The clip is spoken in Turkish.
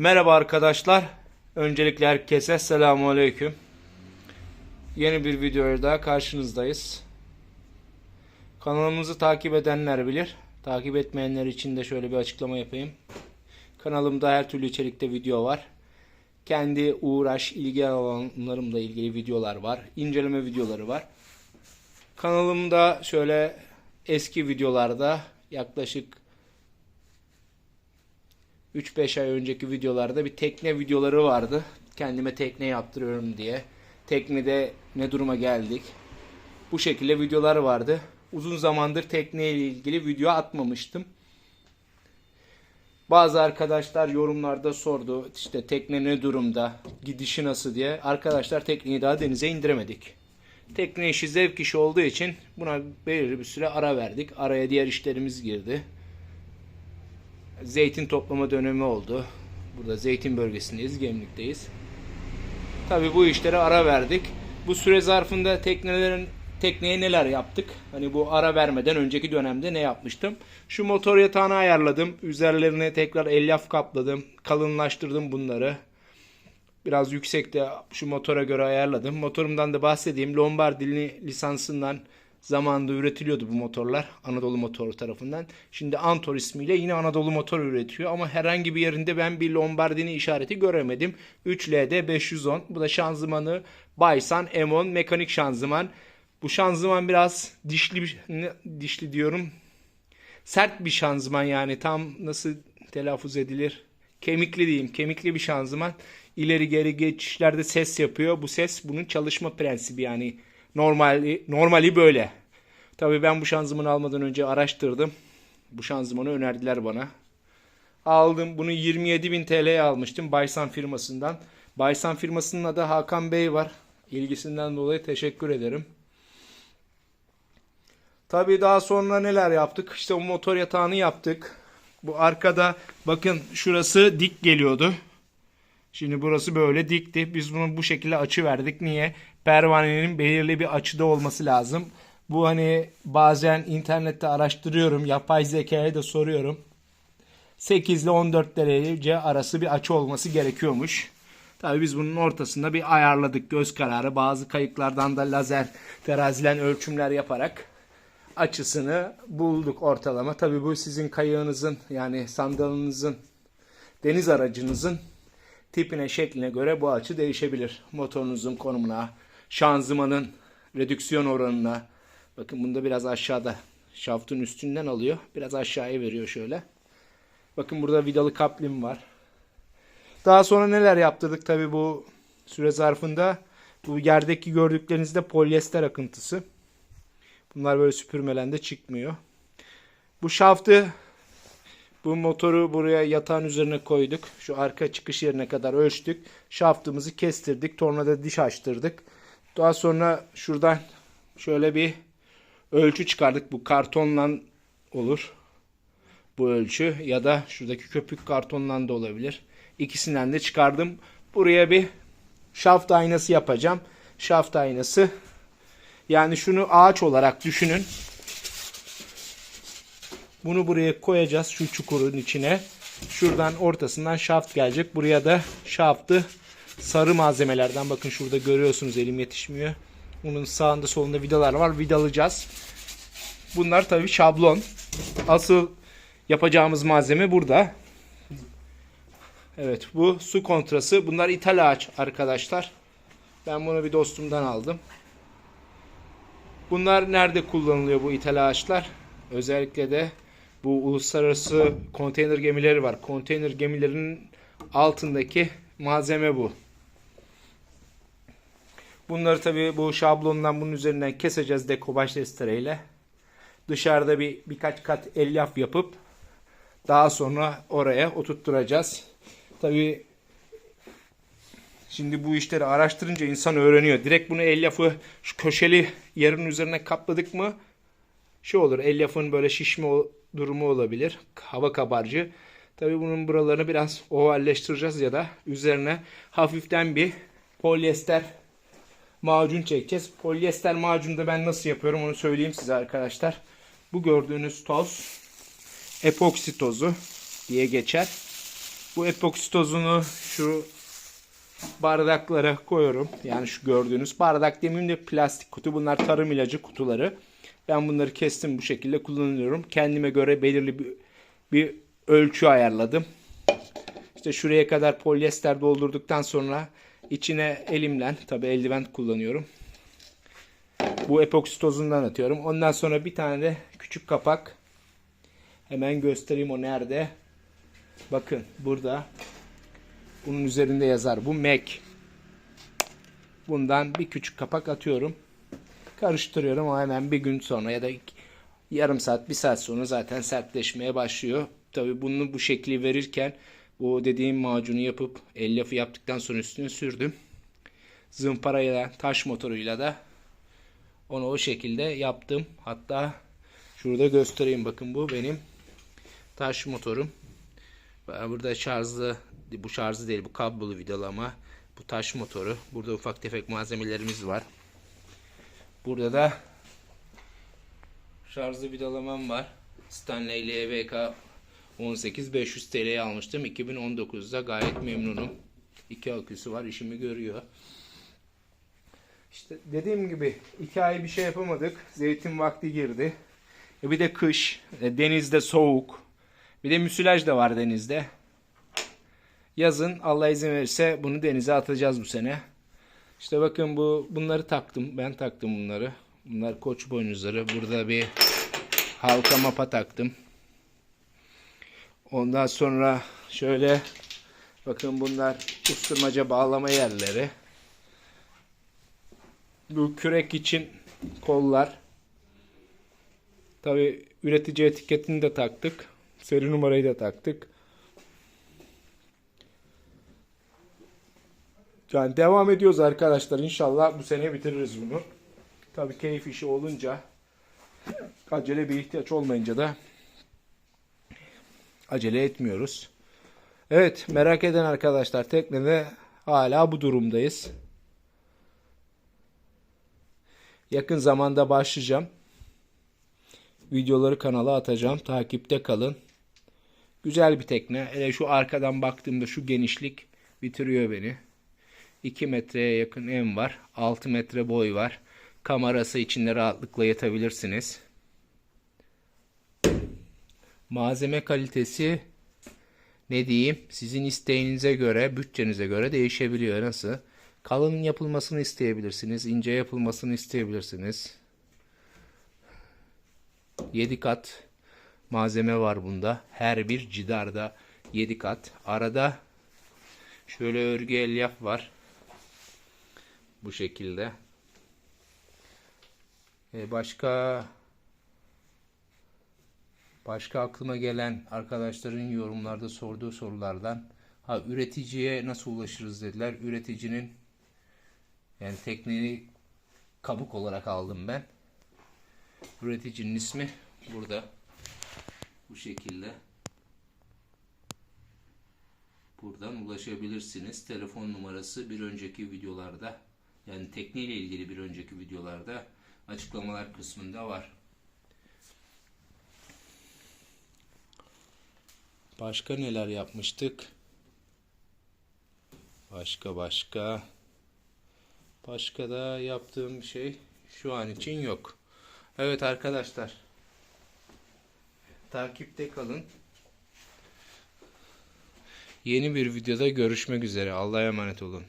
Merhaba arkadaşlar. Öncelikle herkese selamun aleyküm. Yeni bir videoya daha karşınızdayız. Kanalımızı takip edenler bilir. Takip etmeyenler için de şöyle bir açıklama yapayım. Kanalımda her türlü içerikte video var. Kendi uğraş, ilgi alanlarımla ilgili videolar var. İnceleme videoları var. Kanalımda şöyle eski videolarda yaklaşık 3-5 ay önceki videolarda bir tekne videoları vardı. Kendime tekne yaptırıyorum diye. Teknede ne duruma geldik. Bu şekilde videolar vardı. Uzun zamandır tekne ile ilgili video atmamıştım. Bazı arkadaşlar yorumlarda sordu işte tekne ne durumda, gidişi nasıl diye. Arkadaşlar tekneyi daha denize indiremedik. Tekne işi zevk işi olduğu için buna belirli bir süre ara verdik. Araya diğer işlerimiz girdi zeytin toplama dönemi oldu. Burada zeytin bölgesindeyiz, Gemlik'teyiz. Tabi bu işlere ara verdik. Bu süre zarfında teknelerin tekneye neler yaptık? Hani bu ara vermeden önceki dönemde ne yapmıştım? Şu motor yatağını ayarladım. Üzerlerine tekrar elyaf kapladım. Kalınlaştırdım bunları. Biraz yüksekte şu motora göre ayarladım. Motorumdan da bahsedeyim. Lombardini lisansından Zamanında üretiliyordu bu motorlar Anadolu Motoru tarafından. Şimdi Antor ismiyle yine Anadolu Motor üretiyor ama herhangi bir yerinde ben bir Lombardini işareti göremedim. 3LD 510 bu da şanzımanı Baysan M10 mekanik şanzıman. Bu şanzıman biraz dişli dişli diyorum. Sert bir şanzıman yani tam nasıl telaffuz edilir? Kemikli diyeyim. Kemikli bir şanzıman. İleri geri geçişlerde ses yapıyor. Bu ses bunun çalışma prensibi yani Normali, normali böyle. Tabii ben bu şanzımanı almadan önce araştırdım. Bu şanzımanı önerdiler bana. Aldım. Bunu 27.000 TL'ye almıştım Baysan firmasından. Baysan firmasının adı Hakan Bey var. İlgisinden dolayı teşekkür ederim. Tabii daha sonra neler yaptık? İşte o motor yatağını yaptık. Bu arkada bakın şurası dik geliyordu. Şimdi burası böyle dikti. Biz bunu bu şekilde açı verdik. Niye? Pervanenin belirli bir açıda olması lazım. Bu hani bazen internette araştırıyorum. Yapay zekaya da soruyorum. 8 ile 14 derece arası bir açı olması gerekiyormuş. Tabii biz bunun ortasında bir ayarladık göz kararı. Bazı kayıklardan da lazer terazilen ölçümler yaparak açısını bulduk ortalama. Tabii bu sizin kayığınızın yani sandalınızın deniz aracınızın tipine şekline göre bu açı değişebilir. Motorunuzun konumuna, şanzımanın redüksiyon oranına. Bakın bunda biraz aşağıda şaftın üstünden alıyor. Biraz aşağıya veriyor şöyle. Bakın burada vidalı kaplim var. Daha sonra neler yaptırdık tabi bu süre zarfında. Bu yerdeki gördüklerinizde polyester akıntısı. Bunlar böyle süpürmelende çıkmıyor. Bu şaftı bu motoru buraya yatağın üzerine koyduk. Şu arka çıkış yerine kadar ölçtük. Şaftımızı kestirdik. Tornada diş açtırdık. Daha sonra şuradan şöyle bir ölçü çıkardık. Bu kartonla olur. Bu ölçü ya da şuradaki köpük kartondan da olabilir. İkisinden de çıkardım. Buraya bir şaft aynası yapacağım. Şaft aynası. Yani şunu ağaç olarak düşünün. Bunu buraya koyacağız şu çukurun içine. Şuradan ortasından şaft gelecek. Buraya da şaftı sarı malzemelerden bakın şurada görüyorsunuz elim yetişmiyor. Bunun sağında solunda vidalar var. Vidalayacağız. Bunlar tabi şablon. Asıl yapacağımız malzeme burada. Evet bu su kontrası. Bunlar ithal ağaç arkadaşlar. Ben bunu bir dostumdan aldım. Bunlar nerede kullanılıyor bu ithal ağaçlar? Özellikle de bu uluslararası konteyner gemileri var. Konteyner gemilerinin altındaki malzeme bu. Bunları tabi bu şablondan bunun üzerinden keseceğiz dekobaj testereyle. Dışarıda bir birkaç kat elyaf yapıp daha sonra oraya oturtturacağız. Tabi şimdi bu işleri araştırınca insan öğreniyor. Direkt bunu elyafı şu köşeli yerin üzerine kapladık mı şey olur elyafın böyle şişme durumu olabilir. Hava kabarcı. Tabi bunun buralarını biraz ovalleştireceğiz ya da üzerine hafiften bir polyester macun çekeceğiz. Polyester macunu da ben nasıl yapıyorum onu söyleyeyim size arkadaşlar. Bu gördüğünüz toz epoksi tozu diye geçer. Bu epoksi tozunu şu bardaklara koyuyorum. Yani şu gördüğünüz bardak demeyeyim de plastik kutu. Bunlar tarım ilacı kutuları. Ben bunları kestim bu şekilde kullanıyorum. Kendime göre belirli bir, bir ölçü ayarladım. İşte şuraya kadar polyester doldurduktan sonra içine elimle tabi eldiven kullanıyorum. Bu epoksi tozundan atıyorum. Ondan sonra bir tane de küçük kapak. Hemen göstereyim o nerede. Bakın burada. Bunun üzerinde yazar. Bu Mac. Bundan bir küçük kapak atıyorum. Karıştırıyorum. O hemen bir gün sonra ya da yarım saat, bir saat sonra zaten sertleşmeye başlıyor. Tabi bunu bu şekli verirken bu dediğim macunu yapıp el lafı yaptıktan sonra üstüne sürdüm. Zımparayla, taş motoruyla da onu o şekilde yaptım. Hatta şurada göstereyim. Bakın bu benim taş motorum. Burada şarjlı, bu şarjlı değil bu kablolu vidalama. Bu taş motoru. Burada ufak tefek malzemelerimiz var. Burada da şarjlı vidalamam var. Stanley LVK 18500 TL'ye almıştım. 2019'da gayet memnunum. İki aküsü var. işimi görüyor. İşte dediğim gibi iki ay bir şey yapamadık. Zeytin vakti girdi. E bir de kış. e, Denizde soğuk. Bir de müsilaj da var denizde. Yazın Allah izin verirse bunu denize atacağız bu sene. İşte bakın bu bunları taktım. Ben taktım bunları. Bunlar koç boynuzları. Burada bir halka mapa taktım. Ondan sonra şöyle bakın bunlar ustırmaca bağlama yerleri. Bu kürek için kollar. Tabi üretici etiketini de taktık. Seri numarayı da taktık. Yani devam ediyoruz arkadaşlar. İnşallah bu sene bitiririz bunu. Tabi keyif işi olunca acele bir ihtiyaç olmayınca da acele etmiyoruz. Evet merak eden arkadaşlar teknede hala bu durumdayız. Yakın zamanda başlayacağım. Videoları kanala atacağım. Takipte kalın. Güzel bir tekne. Hele şu arkadan baktığımda şu genişlik bitiriyor beni. 2 metreye yakın en var. 6 metre boy var. Kamerası içinde rahatlıkla yatabilirsiniz. Malzeme kalitesi ne diyeyim sizin isteğinize göre, bütçenize göre değişebiliyor. Nasıl? Kalın yapılmasını isteyebilirsiniz, ince yapılmasını isteyebilirsiniz. 7 kat malzeme var bunda. Her bir cidarda 7 kat. Arada şöyle örgü elyaf var. Bu şekilde. E başka başka aklıma gelen arkadaşların yorumlarda sorduğu sorulardan ha üreticiye nasıl ulaşırız dediler. Üreticinin yani tekneyi kabuk olarak aldım ben. Üreticinin ismi burada. Bu şekilde. Buradan ulaşabilirsiniz. Telefon numarası bir önceki videolarda yani tekne ile ilgili bir önceki videolarda açıklamalar kısmında var. Başka neler yapmıştık? Başka başka. Başka da yaptığım şey şu an için yok. Evet arkadaşlar. Takipte kalın. Yeni bir videoda görüşmek üzere. Allah'a emanet olun.